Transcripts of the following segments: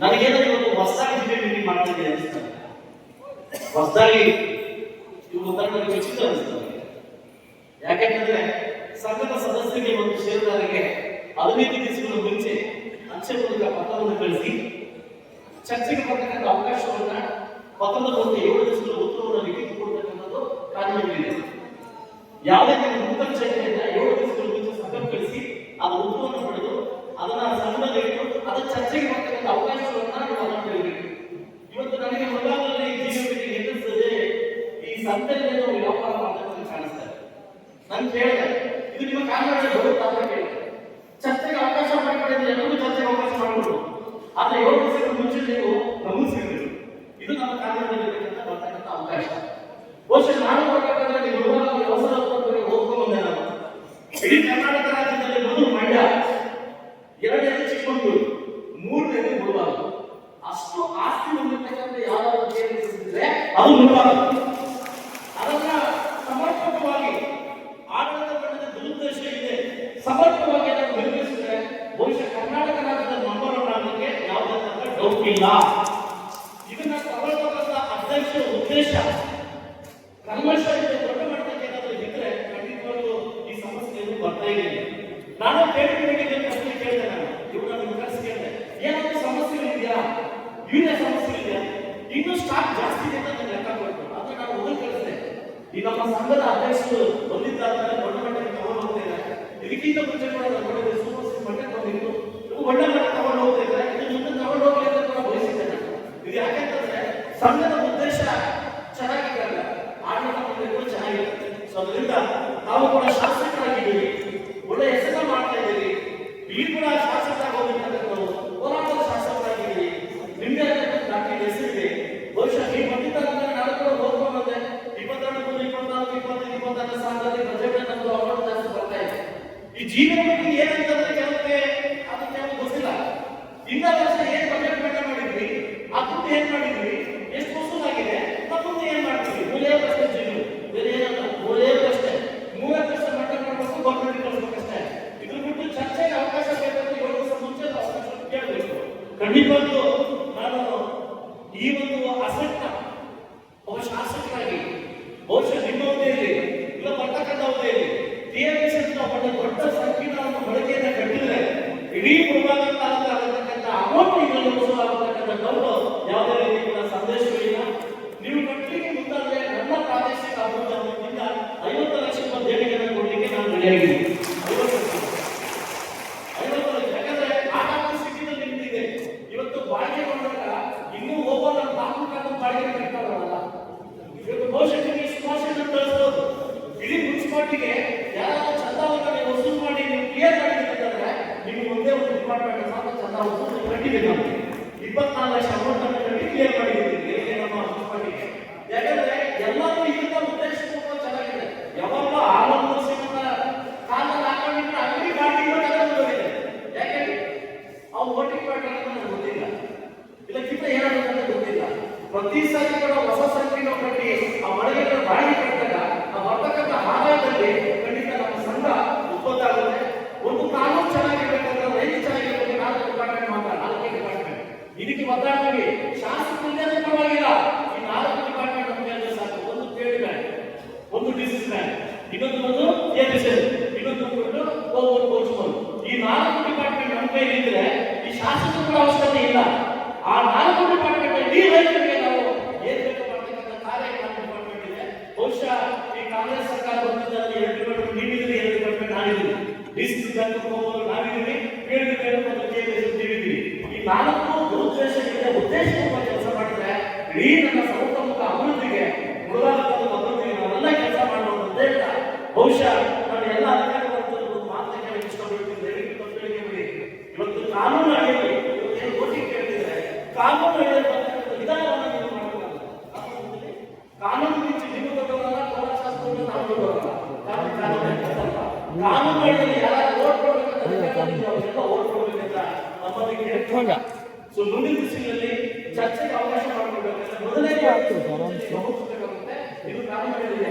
ನನಗೇನೋ ಇವತ್ತು ಹೊಸದಾಗಿ ಡಿಬೇಟ್ ಮೀಟಿಂಗ್ ಮಾಡ್ತಿದ್ದೆ ಅನಿಸ್ತದೆ ಹೊಸದಾಗಿ ಇವು ಉತ್ತರ ವಿಚಿತ್ರ ಅನಿಸ್ತದೆ ಯಾಕೆಂತಂದ್ರೆ ಸಂಘದ ಸದಸ್ಯರಿಗೆ ಮತ್ತು ಷೇರುದಾರರಿಗೆ ಹದಿನೈದು ದಿವಸಗಳ ಮುಂಚೆ ಅಂಚೆ ಮೂಲಕ ಪತ್ರವನ್ನು ಕಳಿಸಿ, ಚರ್ಚೆಗೆ ಬರ್ತಕ್ಕಂಥ ಅವಕಾಶವನ್ನ ಪತ್ರದ ಮೂಲಕ ಏಳು ದಿವಸಗಳ ಉತ್ತರವನ್ನು ಲಿಖಿತ ಕೊಡ್ತಕ್ಕಂಥದ್ದು ಕಾನೂನಿದೆ ಯಾವುದೇ ನೀವು ನೂತನ ಚರ್ಚೆಯನ್ನ ಏಳು ದಿವಸಗಳ ಮುಂಚೆ ಸಂಘ ಕಳಿಸಿ, ಆ ಉತ್ತರವನ್ನು ಪಡೆದು ಅದನ್ನ ಸಂಘದಲ್ಲಿ ಅದರ ಚರ್ಚೆಗೆ ಬರ್ತಕ್ಕಂಥ ಅವಕಾಶವನ್ನ ನೀವು ಅದನ್ನು ಕಲಿಬೇಕು ಇವತ್ತು ನನಗೆ ಮೊದಲಾದಲ್ಲಿ ಜೀವನಕ್ಕೆ ಎದುರಿಸದೆ ಈ ಸಂತೆಯಲ್ಲಿ ವ್ಯಾಪಾರ ಮಾಡಬೇಕು ಕಾಣಿಸ್ತಾರೆ ನಾನು ಕೇಳಿದೆ, ಇದು ನಿಮ್ಮ ಕಾನೂನಲ್ಲಿ ಬರುತ್ತಾ ಅಂತ ಕೇಳಿದೆ. ಚರ್ಚೆಗೆ ಅವಕಾಶ ಮಾಡಿಕೊಡಿದ್ರೆ ಎಲ್ಲರಿಗೂ ಚರ್ಚೆಗೆ ಅವಕಾಶ ಮಾಡಿಕೊಡು ಆದ್ರೆ ಏಳು ಮುಂಚೆ ನೀವು ಗಮನಿಸಿರ್ಬೇಕು ಇದು ನಮ್ಮ ಇರತಕ್ಕಂಥ ಬರ್ತಕ್ಕಂಥ ಅವಕಾಶ. ಬಹುಶಃ ನಾನು ಬರಬೇಕಾದ್ರೆ ನೀವು ಅವಸರ ಹೊತ್ತುಕೊಂಡು ಹೋಗ್ಕೊಂಡು ಬಂದೆ ನಾನು. ಇಡೀ ಕರ್ನಾಟಕ ರಾಜ್ಯದಲ್ಲಿ ಮಂಡ್ಯ ಎರಡನೇದು ಚಿಕ್ಕಮಗಳೂರು. ಇದೆ ಸಮರ್ಪಕವಾಗಿ ಅದನ್ನು ನಿರ್ಮಿಸಿದ್ರೆ ಬಹುಶಃ ಕರ್ನಾಟಕ ರಾಜ್ಯದ ನಂಬರ್ ಒನ್ ಆಗಲಿಕ್ಕೆ ಯಾವುದೇ ಡೌಟ್ ಇಲ್ಲ. ಇದನ್ನ ತಗೊಳ್ತಕ್ಕಂಥ ಅಧ್ಯಕ್ಷ ಉದ್ದೇಶ ಕ್ರಮಶಃ ದೊಡ್ಡ ಮಟ್ಟಕ್ಕೆ ಏನಾದರೂ ಇದ್ರೆ ಖಂಡಿತವಾಗ್ಲೂ ಈ ಸಮಸ್ಯೆಯನ್ನು ಬರ್ತಾ ಇದೆ. ನಾನು ಕೇಳಿದ ಪ್ರಶ್ನೆ ಕೇಳಿದೆ ನಾನು. ಕರೆಸಿ ಕೇಳಿದೆ, ಏನಾದರೂ ಸಮಸ್ಯೆ ಇದೆಯಾ? ಇವನೇ ಸಮಸ್ಯೆ ಇದೆಯಾ? ಇನ್ನೂ ಸ್ಟಾಕ್ ಜಾಸ್ತಿ ಇದೆ ಅಂತ ಲೆಕ್ಕ ಕೊಟ್ಟು ಅದನ್ನ ನಾನು ಮೊದಲು ಕೇಳಿದೆ, ಈ ನಮ್ಮ ಸಂಘದ ಅಧ್ಯಕ್ಷರು ಬಂದಿದ್ದಾರೆ ದೊಡ್ಡ ಮಟ್ಟಕ್ಕೆ ಇದ್ದಾರೆ ಇದಕ್ಕಿಂತ ಮುಂಚೆ ಕೂಡ ನಾನು ನೋಡಿದ್ರೆ ಸೂಪರ್ ಸಿಕ್ಸ್ ಮಟ್ಟಕ್ಕೆ ಬಂದಿತ್ತು ಇವು ಒಳ್ಳೆ ತಗೊಂಡು ಹೋಗ್ತಾ ಇದ್ದಾರೆ ಇದು ಮುಂದೆ ತಗೊಂಡು ಹೋಗ್ಲಿ ಅಂತ ನಾನು ಬಯಸಿದ್ದೆ ನಾನು. ಇದು ಯಾಕೆಂತಂದ್ರೆ ಸಂಘದ ಉದ್ದೇಶ ಚೆನ್ನಾಗಿರಲ್ಲ. ಆಡಳಿತ ಮಂಡಳಿಗಳು ಚೆನ್ನಾಗಿರುತ್ತೆ. ಸೊ ಅದರಿಂದ ನಾವು ಕೂಡ ಶಾಸಕರಾಗಿದ್ದೀರಿ ಒಳ್ಳೆ ಹೆಸರನ್ನ ಮಾಡ್ತಾ ಇದ್ದೀರಿ ಇಲ್ಲಿ ಕೂಡ ಶಾಸಕರಾಗಿ ಹೋಗಿರ್ತಕ್ಕಂಥವ್ರು ಹೋರಾಟದ ಶಾಸಕರಾಗಿದ್ದೀರಿ ನಿಮ್ಗೆ ಡಾಕ್ಟರ್ ಹೆಸರಿದೆ ಬಹುಶಃ ನೀವು ಬಂದಿದ್ದಾರಂದ್ರೆ ನಾನು ಕೂಡ ಹೋಗ್ಕೊಂಡು ಬಂದೆ ಇಪ್ಪತ್ತೆರಡು ಮೂರು ಇಪ್ಪತ್ನಾಲ್ಕು ಇಪ್ಪತ್ತೈದು ಇಪ್ಪತ್ತಾರು ಸಾಲದಲ್ಲಿ ಬಜೆಟ್ ನಮ್ಮದು ಅಮೌಂಟ್ ಜಾಸ್ತಿ ಬರ್ತಾ ಇದೆ ಈ ಜೀವನ ಬಗ್ಗೆ ಏನಂತಂದ್ರೆ ಕೆಲವಕ್ಕೆ ಅದು ಕೆಲವು ಗೊತ್ತಿಲ್ಲ ಇಂಥ ವರ್ಷ ಏನ್ ಬಜೆಟ್ ಬೇಟ ಮಾಡಿದ್ವಿ ಆ ದುಡ್ಡು ಏನ್ ಮಾಡಿದ್ವಿ? ಎಷ್ಟು ನಾವು ಮುಂದೆ ಏನ್ ಮಾಡ್ತೀವಿ? ಮೂರೇ ಪ್ರಶ್ನೆ ಜೀವನ ಬೇರೆ ಏನಲ್ಲ ಪ್ರಶ್ನೆ ಮೂರೇ ಪ್ರಶ್ನೆ ಮಟ್ಟ ಮಾಡಬೇಕು, ಗೌರ್ಮೆಂಟ್ ಕಳಿಸ್ಬೇಕಷ್ಟೇ ಇದ್ರ ಬಿಟ್ಟು ಚರ್ಚೆಗೆ ಅವಕಾಶ ಬೇಕಂತ ಏಳು ಖಂಡಿತವಾಗ್ಲೂ ನಾನು ಈ ಒಂದು ಅಸಕ್ತ ಒಬ್ಬ ಶಾಸಕರಾಗಿ ಬಹುಶಃ ನಿಮ್ಮ ಹುದ್ದೆಯಲ್ಲಿ, ಇಲ್ಲ ಬರ್ತಕ್ಕಂಥ ಹುದ್ದೆಯಲ್ಲಿ ಪಟ್ಟ ದೊಡ್ಡ ಸಂಕೀರ್ಣವನ್ನು ಬಳಕೆಯನ್ನು ಕಟ್ಟಿದ್ರೆ, ಇಡೀ ಮುಳುಬಾಗ ತಾಲೂಕಾಗತಕ್ಕಂಥ ಅಮೌಂಟ್ ಇದರಲ್ಲಿ ವಸೂಲಾಗತಕ್ಕಂಥ ಡೌಟು ಯಾವುದೇ ರೀತಿ ಕೂಡ ಸಂದೇಶಗಳಿಲ್ಲ ನೀವು ಕಟ್ಟಲಿಕ್ಕೆ ಮುಂದಾದ್ರೆ ನನ್ನ ಪ್ರಾದೇಶಿಕ ಅಭಿವೃದ್ಧಿ ಅನುದಾನದಿಂದ ಐವತ್ತು ಲಕ್ಷ ರೂಪಾಯಿ ದೇಣಿಗೆಯನ್ನು ಕೊಡಲಿಕ್ಕೆ ನಾನು ರೆಡಿಯಾಗಿದ್ದೀನಿ ಐವತ್ತು ಲಕ್ಷ ಐವತ್ತು ಲಕ್ಷ ಯಾಕಂದ್ರೆ ಆಗಾಗ ಸ್ಥಿತಿಯಲ್ಲಿ ನಿಂತಿದೆ ಇವತ್ತು ಬಾಡಿಗೆ ಕೊಂಡಾಗ ಇನ್ನೂ ಓಪನ್ ತಾಲೂಕು ಬಾಡಿಗೆ ಕಟ್ಟಾರಲ್ಲ ಇವತ್ತು ಬಹುಶಃ ಸುಭಾಷಣ ಕಳಿಸ್ಬೋದು ಇಡೀ ಮುನ್ಸಿಪಾಲಿಟಿಗೆ ಯಾರಾದ್ರೂ ಚಂದವನ್ನು ನೀವು ವಸೂಲು ಮಾಡಿ, ನೀವು ಕ್ಲಿಯರ್ ಮಾಡಿದ್ರೆ ನಿಮ್ಗೆ ಒಂದೇ ಒಂದು ಡಿಪಾರ್ಟ್ಮೆಂಟ್ ಸಾಕು, ಚಂದ ವಸೂಲು ನಮಗೆ ಇಪ್ಪತ್ನಾಲ್ಕು ಲಕ್ಷ ಅಮೌಂಟ್ ಅನ್ನು ಕಟ್ಟಿ ಕ್ಲಿಯರ್ ಮಾಡಿದ್ದೀವಿ ಇಲ್ಲಿ ನಮ್ಮ ಮುನ್ಸಿಪಾಲಿಟಿಗೆ ಯಾಕಂದ್ರೆ ಎಲ್ಲರೂ ಇದನ್ನ ಉದ್ದೇಶ ಚೆನ್ನಾಗಿದೆ ಯಾವಾಗ ಆನಂದ ಸಿಂಹನ ಕಾಲದಲ್ಲಿ ಹಾಕೊಂಡಿದ್ರೆ ಅಂಗಡಿ ಗಾಡಿ ಬಂದಿದೆ ಯಾಕೆ ಅವ್ರು ವೋಟಿಂಗ್ ಮಾಡ್ತಾರೆ ಅಂತ ನನಗೆ ಗೊತ್ತಿಲ್ಲ ಇದಕ್ಕಿಂತ ಏನಾಗುತ್ತೆ ಅಂತ ಗೊತ್ತಿಲ್ಲ ಪ್ರತಿ ಸಾರಿ ಕೂಡ ಹೊಸ ಸಂಖ್ಯೆನ ಕಟ್ಟಿ ಆ ಮಳೆಗಳ ಬಾಡಿಗೆ ಕಟ್ಟಿದಾಗ ಆ ಬರ್ತಕ್ಕಂಥ ಆದಾಯದಲ್ಲಿ ಖಂಡಿತ ನಮ್ಮ ಸಂಘ ಉತ್ಪತ್ತ ಆಗುತ್ತೆ ಒಂದು ಕಾನೂನು ಚೆನ್ನಾಗಿರ್ಬೇಕಂದ್ರೆ ರೈತ ಚೆನ್ನಾಗಿರ್ಬೇಕು ನಾಲ್ಕು ಡಿಪಾರ್ಟ್ಮೆಂಟ್ ಮಾತ್ರ ನಾಲ್ಕೇ ಡಿಪಾರ್ಟ್ಮೆಂಟ್ ಇದಕ್ಕೆ ಒತ್ತಾಗಿ ಶಾಸಕರಿಂದೇ ಪರವಾಗಿಲ್ಲ ಈ ನಾಲ್ಕು ಡಿಪಾರ್ಟ್ಮೆಂಟ್ ನಮಗೆ ಸಾಕು ಒಂದು ಟ್ರೇಡ್ ಬ್ಯಾಂಕ್ ಒಂದು ಡಿಸಿಸ್ ಬ್ಯಾಂಕ್ ಇನ್ನೊಂದು ಒಂದು ಎಫ್ಎಸ್ಎಲ್ ಇನ್ನೊಂದು ಒಂದು ಓವರ್ ಕೋಚ್ಮನ್ ಈ ನಾಲ್ಕು ಡಿಪಾರ್ಟ್ಮೆಂಟ್ ನಮ್ಮ ಕೈಲಿ ಇದ್ರೆ ಈ ಕೂಡ ಅವಶ್ಯಕತೆ ಇಲ್ಲ. ಆ ನಾಲ್ಕು ಡಿಪಾರ್ಟ್ಮೆಂಟ್ ಇಡೀ ರೈತರಿಗೆ ನಾವು ಏನ್ ಬೇಕು ಮಾಡ್ತಕ್ಕಂಥ ಕಾರ್ಯ ಡಿಪಾರ್ಟ್ಮೆಂಟ್ ಇದೆ. ಬಹುಶಃ ಈ ಕಾಂಗ್ರೆಸ್ ಸರ್ಕಾರ ಬಂದಿದ್ದಲ್ಲಿ ಎರಡು ಡಿಪಾರ್ಟ್ಮೆಂಟ್ ನೀಡಿದ್ರಿ ಎರಡು ಡಿಪಾರ್ಟ್ಮೆಂಟ್ ನಾಡಿದ್ರಿ ಲಿಸ್ಟ್ ಬ್ಯಾಂಕ್ ಹೋಗೋರು ಕೇಳಿದ್ರೆ ನೀಡಿದ್ವಿ ಈ ನಾಲ್ಕು ದುರುದ್ದೇಶಗಳಿಗೆ ಉದ್ದೇಶಪೂರ್ವಕ ಕೆಲಸ ಮಾಡಿದ್ರೆ, ಇಡೀ ನಮ್ಮ ಸರ್ವತೋಮುಖ ಬಹುಶಃ ನಾನು ಎಲ್ಲ ಅಧಿಕಾರಿಗಳು ಒಂದು ಮಾತು ಹೇಳಕ್ಕೆ ಇಷ್ಟಪಡ್ತೀನಿ. ದಯವಿಟ್ಟು ತಪ್ಪು ಬಿಡಿ ಇವತ್ತು ಕಾನೂನು ಅಡಿಯಲ್ಲಿ ಏನು ವೋಟಿಂಗ್ ಕೇಳ್ತಿದ್ರೆ ಕಾನೂನು ಅಡಿಯಲ್ಲಿ ವಿಧಾನವನ್ನು ನೀವು ಕಾನೂನಿನಲ್ಲಿ ಕಾನೂನು ರೀತಿ ನೀವು ನಾವು ದೊಡ್ಡವರಲ್ಲ ಕಾನೂನು ಅಡಿಯಲ್ಲಿ ಯಾರು ಓಟ್ ಕೊಡ್ಬೇಕಂತ ಓಟ್ ನಮ್ಮಲ್ಲಿ ಕೇಳ್ಕೊಂಡ ಸೊ ಮುಂದಿನ ದಿವಸಗಳಲ್ಲಿ ಚರ್ಚೆಗೆ ಅವಕಾಶ ಮಾಡಿಕೊಡ್ಬೇಕಂದ್ರೆ ಮೊದಲನೇ ಬಹುಮತವಾಗುತ್ತೆ. ಇದು ಕಾನೂನಿನಲ್ಲಿದೆ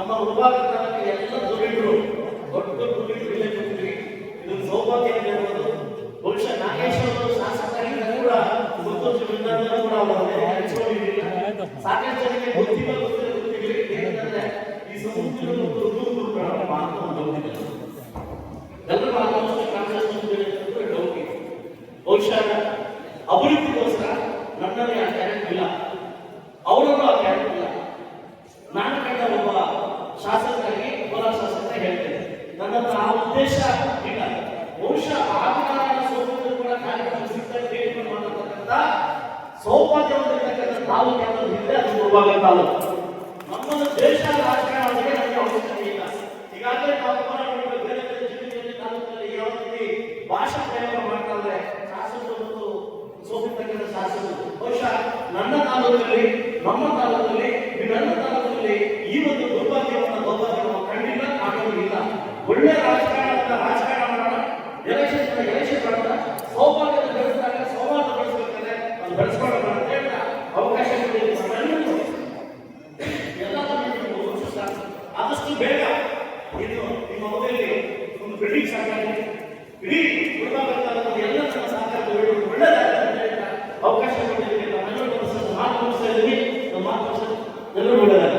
ನಮ್ಮ ತಾಲೂಕಿನ ಎಲ್ಲ ದುಡಿದ್ರು ದೊಡ್ಡ ದುರಿಗಳು ಇಲ್ಲೇ ಕೂತಿದ್ವಿ. ಇದೊಂದು ಸೌಭಾಗ್ಯ ಇರಬಹುದು ಬಹುಶಃ ನಾಗೇಶ್ವರ ಶಾಸಕರಿಗೆ ಕೂಡ ಸಂತೋಷದಿಂದ ಕೂಡ ಸಾಕಷ್ಟು ಜನಕ್ಕೆ ಗೊತ್ತಿಲ್ಲ ಈ ಸಮುದ್ರ ಎಲ್ಲರೂ ಇದೆ. ಬಹುಶಃ ಅಭಿವೃದ್ಧಿಗೋಸ್ಕರ ನನ್ನಲ್ಲಿ ಆ ಟ್ಯಾಲೆಂಟ್ ಇಲ್ಲ ಅವರಲ್ಲೂ ಆ ಟ್ಯಾಲೆಂಟ್ ಇಲ್ಲ ನಾನು ಕಂಡ ಒಬ್ಬ ಶಾಸಕರಾಗಿ ಕೋಲಾರ ಶಾಸಕ ಹೇಳ್ತೇನೆ. ನನ್ನ ಆ ಉದ್ದೇಶ ಇಲ್ಲ. ಬಹುಶಃ ಆಟಗಾರರ ಸೋಮವಾರ ಕೂಡ ಕಾರ್ಯಕ್ರಮ ಸಿಗ್ತಾ ಟ್ರೀಟ್ಮೆಂಟ್ ಮಾಡತಕ್ಕಂಥ ಸೌಭಾಗ್ಯ ತಾಲೂಕು ಯಾವ್ದು ಇದ್ರೆ ಅದು ಗುರುಭಾಗ ತಾಲೂಕು. ನಮ್ಮ ದೇಶ ರಾಜಕಾರಣಕ್ಕೆ ನಮಗೆ ಅವಶ್ಯಕತೆ ಇಲ್ಲ. ಈಗಾಗಲೇ ನಾವು ಬೇರೆ ಬೇರೆ ತಾಲೂಕಲ್ಲಿ ಯಾವ ರೀತಿ ಭಾಷಾ ಪ್ರಯೋಗ ಮಾಡ್ತಾ ಇದ್ದಾರೆ. ಶಾಸಕರು ಮತ್ತು ಸೋಪಿರ್ತಕ್ಕಂಥ ಶಾಸಕರು. ಬಹುಶಃ ನನ್ನ ತಾಲೂಕಲ್ಲಿ ನಮ್ಮ ತಾಲೂಕಲ್ಲಿ ನನ್ನ ತಾಲೂಕಲ್ಲಿ ಈ ಒಂದು ಒಳ್ಳೆ ರಾಜಕಾರಣ ರಾಜಕಾರಣ ಮಾಡೋಣ ಎಲೆಕ್ಷನ್ ಎಲೆಕ್ಷನ್ ಮಾಡೋಣ ಸೌಭಾಗ್ಯದ ಬೆಳೆಸಿದಾಗ ಸೌಹಾರ್ದ ಬೆಳೆಸ್ಬೇಕಾದ್ರೆ ಅದು ಬೆಳೆಸ್ಕೊಳ್ಳೋಣ ಅಂತ ಹೇಳ್ತಾ ಅವಕಾಶ ಆದಷ್ಟು ಬೇಗ ಇದು ನಿಮ್ಮ ಮನೆಯಲ್ಲಿ ಒಂದು ಬಿಲ್ಡಿಂಗ್ ಸಾಕಾಗಿ ಇಡೀ ಗುರುಭಾಗದ ಎಲ್ಲ ನಮ್ಮ ಸಹಕಾರ ಒಳ್ಳೆಯದಾಗಲಿ ಅಂತ ಹೇಳ್ತಾ ಅವಕಾಶ ಕೊಟ್ಟಿದ್ದೀನಿ ನಮ್ಮ ಮಾತು ಎಲ್ಲರೂ ಒಳ್ಳೆಯದಾಗಲಿ